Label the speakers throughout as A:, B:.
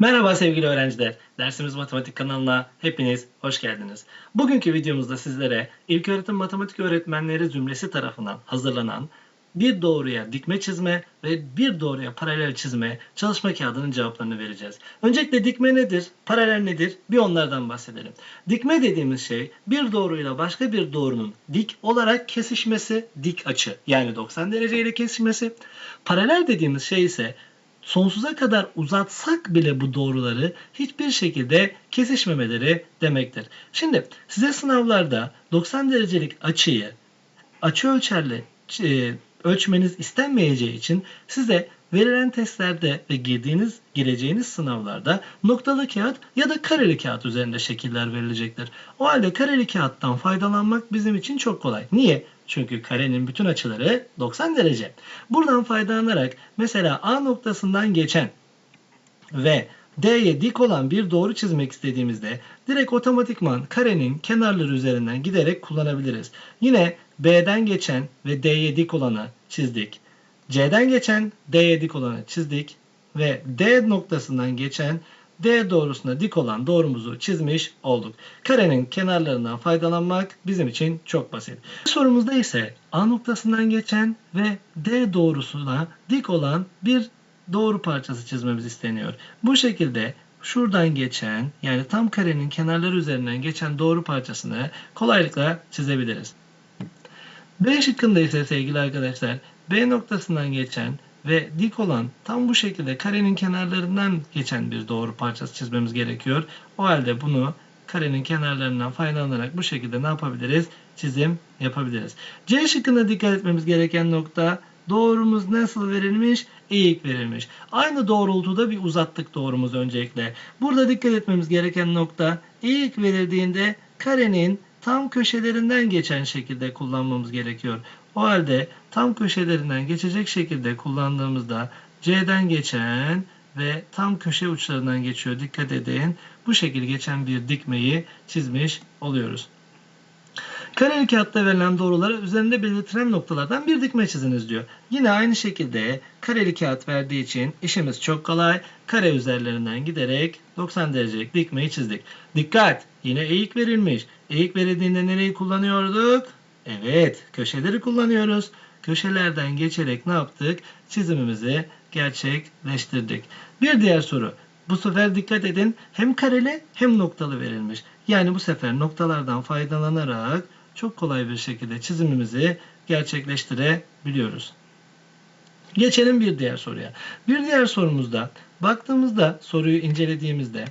A: Merhaba sevgili öğrenciler. Dersimiz Matematik kanalına hepiniz hoş geldiniz. Bugünkü videomuzda sizlere İlköğretim Matematik Öğretmenleri zümresi tarafından hazırlanan bir doğruya dikme çizme ve bir doğruya paralel çizme çalışma kağıdının cevaplarını vereceğiz. Öncelikle dikme nedir, paralel nedir bir onlardan bahsedelim. Dikme dediğimiz şey bir doğruyla başka bir doğrunun dik olarak kesişmesi, dik açı yani 90 dereceyle kesişmesi. Paralel dediğimiz şey ise sonsuza kadar uzatsak bile bu doğruları hiçbir şekilde kesişmemeleri demektir. Şimdi size sınavlarda 90 derecelik açıyı açı ölçerle e, ölçmeniz istenmeyeceği için size verilen testlerde ve girdiğiniz gireceğiniz sınavlarda noktalı kağıt ya da kareli kağıt üzerinde şekiller verilecektir. O halde kareli kağıttan faydalanmak bizim için çok kolay. Niye? Çünkü karenin bütün açıları 90 derece. Buradan faydalanarak mesela A noktasından geçen ve D'ye dik olan bir doğru çizmek istediğimizde direkt otomatikman karenin kenarları üzerinden giderek kullanabiliriz. Yine B'den geçen ve D'ye dik olanı çizdik. C'den geçen D'ye dik olanı çizdik ve D noktasından geçen D doğrusuna dik olan doğrumuzu çizmiş olduk. Karenin kenarlarından faydalanmak bizim için çok basit. Sorumuzda ise A noktasından geçen ve D doğrusuna dik olan bir doğru parçası çizmemiz isteniyor. Bu şekilde şuradan geçen yani tam karenin kenarları üzerinden geçen doğru parçasını kolaylıkla çizebiliriz. B şıkkında ise sevgili arkadaşlar B noktasından geçen ve dik olan tam bu şekilde karenin kenarlarından geçen bir doğru parçası çizmemiz gerekiyor. O halde bunu karenin kenarlarından faydalanarak bu şekilde ne yapabiliriz? Çizim yapabiliriz. C şıkkında dikkat etmemiz gereken nokta doğrumuz nasıl verilmiş? Eğik verilmiş. Aynı doğrultuda bir uzattık doğrumuz öncelikle. Burada dikkat etmemiz gereken nokta eğik verildiğinde karenin tam köşelerinden geçen şekilde kullanmamız gerekiyor. O halde tam köşelerinden geçecek şekilde kullandığımızda C'den geçen ve tam köşe uçlarından geçiyor. Dikkat edin. Bu şekilde geçen bir dikmeyi çizmiş oluyoruz. Kareli kağıtta verilen doğruları üzerinde belirtilen noktalardan bir dikme çiziniz diyor. Yine aynı şekilde kareli kağıt verdiği için işimiz çok kolay. Kare üzerlerinden giderek 90 derecelik dikmeyi çizdik. Dikkat! Yine eğik verilmiş. Eğik verildiğinde nereyi kullanıyorduk? Evet, köşeleri kullanıyoruz. Köşelerden geçerek ne yaptık? Çizimimizi gerçekleştirdik. Bir diğer soru. Bu sefer dikkat edin hem kareli hem noktalı verilmiş. Yani bu sefer noktalardan faydalanarak çok kolay bir şekilde çizimimizi gerçekleştirebiliyoruz. Geçelim bir diğer soruya. Bir diğer sorumuzda baktığımızda soruyu incelediğimizde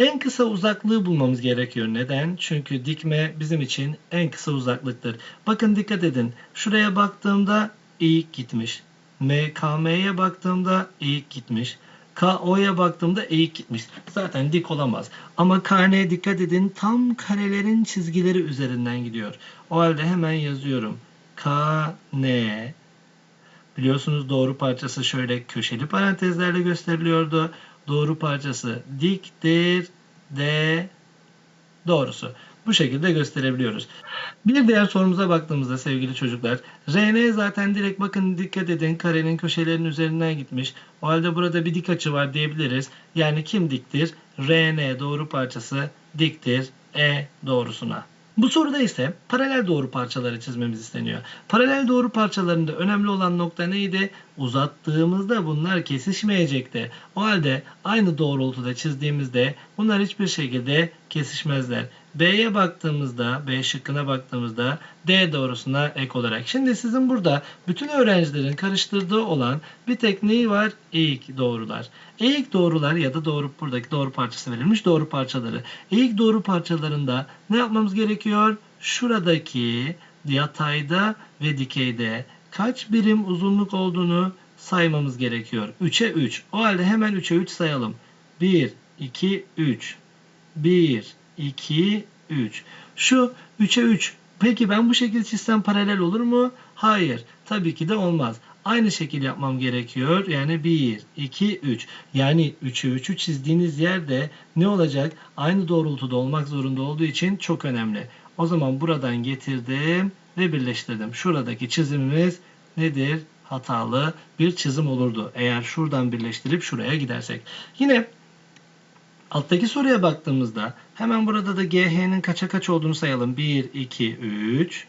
A: en kısa uzaklığı bulmamız gerekiyor. Neden? Çünkü dikme bizim için en kısa uzaklıktır. Bakın dikkat edin. Şuraya baktığımda eğik gitmiş. MKM'ye baktığımda eğik gitmiş. KO'ya baktığımda eğik gitmiş. Zaten dik olamaz. Ama karneye dikkat edin tam karelerin çizgileri üzerinden gidiyor. O halde hemen yazıyorum. KN Biliyorsunuz doğru parçası şöyle köşeli parantezlerle gösteriliyordu. Doğru parçası diktir de doğrusu. Bu şekilde gösterebiliyoruz. Bir diğer sorumuza baktığımızda sevgili çocuklar RN zaten direkt bakın dikkat edin karenin köşelerinin üzerinden gitmiş. O halde burada bir dik açı var diyebiliriz. Yani kim diktir? RN doğru parçası diktir E doğrusuna. Bu soruda ise paralel doğru parçaları çizmemiz isteniyor. Paralel doğru parçalarında önemli olan nokta neydi? Uzattığımızda bunlar kesişmeyecekti. O halde aynı doğrultuda çizdiğimizde bunlar hiçbir şekilde kesişmezler. B'ye baktığımızda, B şıkkına baktığımızda D doğrusuna ek olarak. Şimdi sizin burada bütün öğrencilerin karıştırdığı olan bir tek neyi var? Eğik doğrular. Eğik doğrular ya da doğru buradaki doğru parçası verilmiş doğru parçaları. Eğik doğru parçalarında ne yapmamız gerekiyor? Şuradaki yatayda ve dikeyde kaç birim uzunluk olduğunu saymamız gerekiyor. 3'e 3. O halde hemen 3'e 3 sayalım. 1, 2, 3. 1, 2, 3. Şu 3'e 3. Peki ben bu şekilde çizsem paralel olur mu? Hayır. Tabii ki de olmaz. Aynı şekil yapmam gerekiyor. Yani 1, 2, 3. Yani 3'e 3'ü çizdiğiniz yerde ne olacak? Aynı doğrultuda olmak zorunda olduğu için çok önemli. O zaman buradan getirdim ve birleştirdim. Şuradaki çizimimiz nedir? hatalı bir çizim olurdu. Eğer şuradan birleştirip şuraya gidersek. Yine alttaki soruya baktığımızda hemen burada da GH'nin kaça kaç olduğunu sayalım. 1, 2, 3.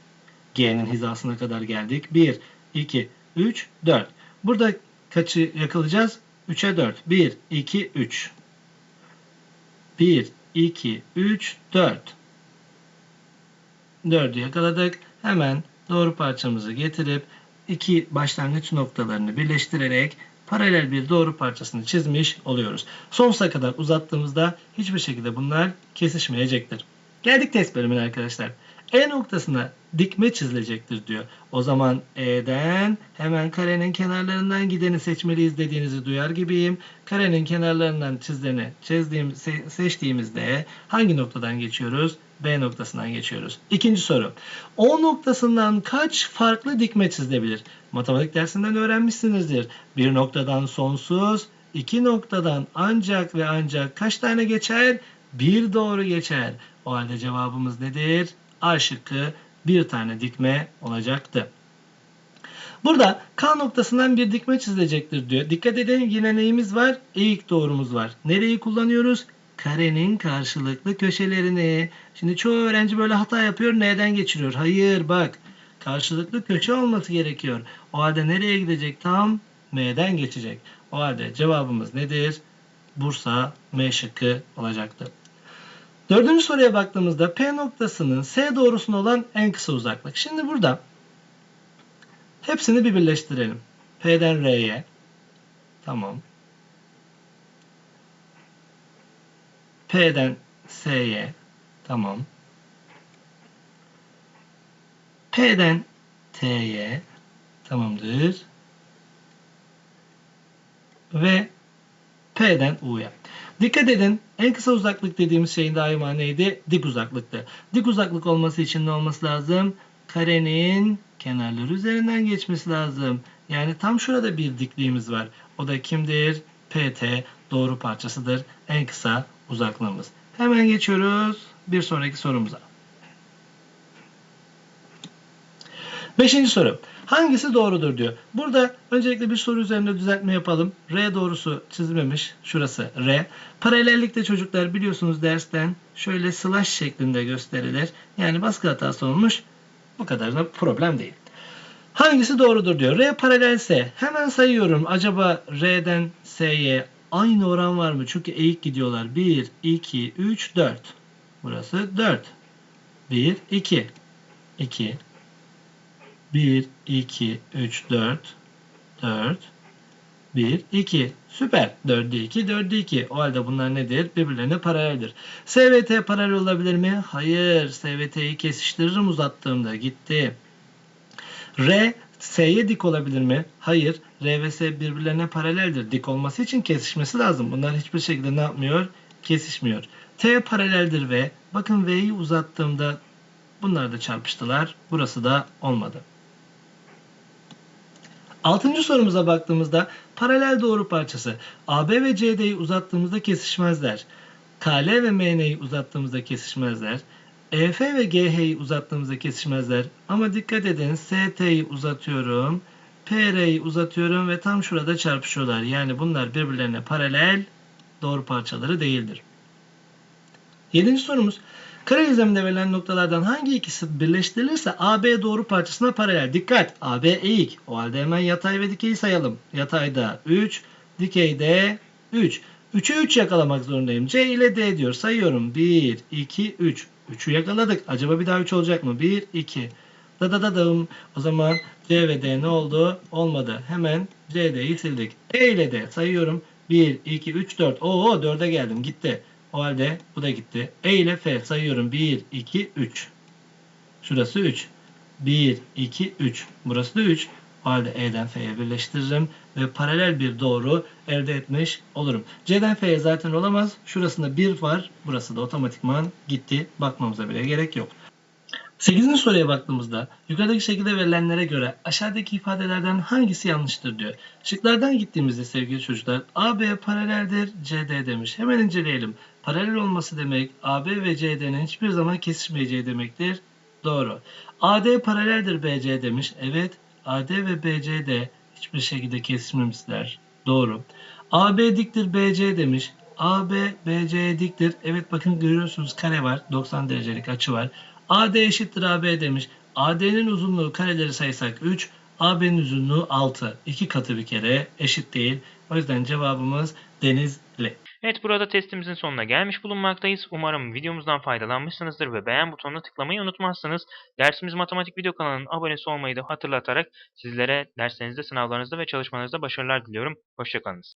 A: G'nin hizasına kadar geldik. 1, 2, 3, 4. Burada kaçı yakalayacağız? 3'e 4. 1, 2, 3. 1, 2, 3, 4. 4'ü yakaladık. Hemen doğru parçamızı getirip iki başlangıç noktalarını birleştirerek paralel bir doğru parçasını çizmiş oluyoruz. Sonsuza kadar uzattığımızda hiçbir şekilde bunlar kesişmeyecektir. Geldik test bölümüne arkadaşlar. E noktasına dikme çizilecektir diyor. O zaman E'den hemen karenin kenarlarından gideni seçmeliyiz dediğinizi duyar gibiyim. Karenin kenarlarından çizdiğini çizdiğim, se- seçtiğimizde hangi noktadan geçiyoruz? B noktasından geçiyoruz. İkinci soru. O noktasından kaç farklı dikme çizilebilir? Matematik dersinden öğrenmişsinizdir. Bir noktadan sonsuz, iki noktadan ancak ve ancak kaç tane geçer? Bir doğru geçer. O halde cevabımız nedir? A şıkkı bir tane dikme olacaktı. Burada K noktasından bir dikme çizilecektir diyor. Dikkat edin yine neyimiz var? Eğik doğrumuz var. Nereyi kullanıyoruz? Karenin karşılıklı köşelerini. Şimdi çoğu öğrenci böyle hata yapıyor. Neden geçiriyor? Hayır bak. Karşılıklı köşe olması gerekiyor. O halde nereye gidecek? Tam M'den geçecek. O halde cevabımız nedir? Bursa M şıkkı olacaktı. Dördüncü soruya baktığımızda P noktasının S doğrusuna olan en kısa uzaklık. Şimdi burada hepsini bir birleştirelim. P'den R'ye. Tamam. P'den S'ye. Tamam. P'den T'ye. Tamamdır. Ve P'den U'ya. Dikkat edin en kısa uzaklık dediğimiz şeyin daima neydi? Dik uzaklıktı. Dik uzaklık olması için ne olması lazım? Karenin kenarları üzerinden geçmesi lazım. Yani tam şurada bir dikliğimiz var. O da kimdir? PT doğru parçasıdır. En kısa uzaklığımız. Hemen geçiyoruz bir sonraki sorumuza. Beşinci soru. Hangisi doğrudur diyor. Burada öncelikle bir soru üzerinde düzeltme yapalım. R doğrusu çizilmemiş. Şurası R. Paralellikte çocuklar biliyorsunuz dersten şöyle slash şeklinde gösterilir. Yani baskı hatası olmuş. Bu kadar da problem değil. Hangisi doğrudur diyor. R paralelse hemen sayıyorum. Acaba R'den S'ye aynı oran var mı? Çünkü eğik gidiyorlar. 1, 2, 3, 4. Burası 4. 1, 2, 2, 1, 2, 3, 4, 4, 1, 2. Süper. 4'e 2, 4'e 2. O halde bunlar nedir? Birbirlerine paraleldir. SVT paralel olabilir mi? Hayır. SVT'yi kesiştiririm uzattığımda. Gitti. R S'ye dik olabilir mi? Hayır. R ve S birbirlerine paraleldir. Dik olması için kesişmesi lazım. Bunlar hiçbir şekilde ne yapmıyor? Kesişmiyor. T paraleldir ve bakın V'yi uzattığımda bunlar da çarpıştılar. Burası da olmadı. Altıncı sorumuza baktığımızda paralel doğru parçası AB ve CD'yi uzattığımızda kesişmezler. KL ve MN'yi uzattığımızda kesişmezler. EF ve GH'yi uzattığımızda kesişmezler. Ama dikkat edin ST'yi uzatıyorum. PR'yi uzatıyorum ve tam şurada çarpışıyorlar. Yani bunlar birbirlerine paralel doğru parçaları değildir. Yedinci sorumuz. Kare düzleminde verilen noktalardan hangi ikisi birleştirilirse AB doğru parçasına paralel. Dikkat! AB eğik. O halde hemen yatay ve dikeyi sayalım. Yatayda 3, dikeyde 3. 3'ü 3 yakalamak zorundayım. C ile D diyor. Sayıyorum. 1, 2, 3. 3'ü yakaladık. Acaba bir daha 3 olacak mı? 1, 2. Da da da dım. O zaman C ve D ne oldu? Olmadı. Hemen CD'yi sildik. E ile D sayıyorum. 1, 2, 3, 4. Oo 4'e geldim. Gitti. O halde bu da gitti. E ile F sayıyorum. 1, 2, 3. Şurası 3. 1, 2, 3. Burası da 3. O halde E'den F'ye birleştiririm ve paralel bir doğru elde etmiş olurum. C'den F'ye zaten olamaz. Şurasında 1 var. Burası da otomatikman gitti. Bakmamıza bile gerek yok. 8. soruya baktığımızda yukarıdaki şekilde verilenlere göre aşağıdaki ifadelerden hangisi yanlıştır diyor. Şıklardan gittiğimizde sevgili çocuklar AB paraleldir CD demiş. Hemen inceleyelim. Paralel olması demek AB ve CD'nin hiçbir zaman kesişmeyeceği demektir. Doğru. AD paraleldir BC demiş. Evet AD ve BCD Hiçbir şekilde kesişmemişler. Doğru. AB diktir BC demiş. AB BC'ye diktir. Evet bakın görüyorsunuz kare var. 90 derecelik açı var. AD eşittir AB demiş. AD'nin uzunluğu kareleri saysak 3. AB'nin uzunluğu 6. İki katı bir kere eşit değil. O yüzden cevabımız Denizli.
B: Evet burada testimizin sonuna gelmiş bulunmaktayız. Umarım videomuzdan faydalanmışsınızdır ve beğen butonuna tıklamayı unutmazsınız. Dersimiz Matematik Video kanalının abonesi olmayı da hatırlatarak sizlere derslerinizde, sınavlarınızda ve çalışmalarınızda başarılar diliyorum. Hoşçakalınız.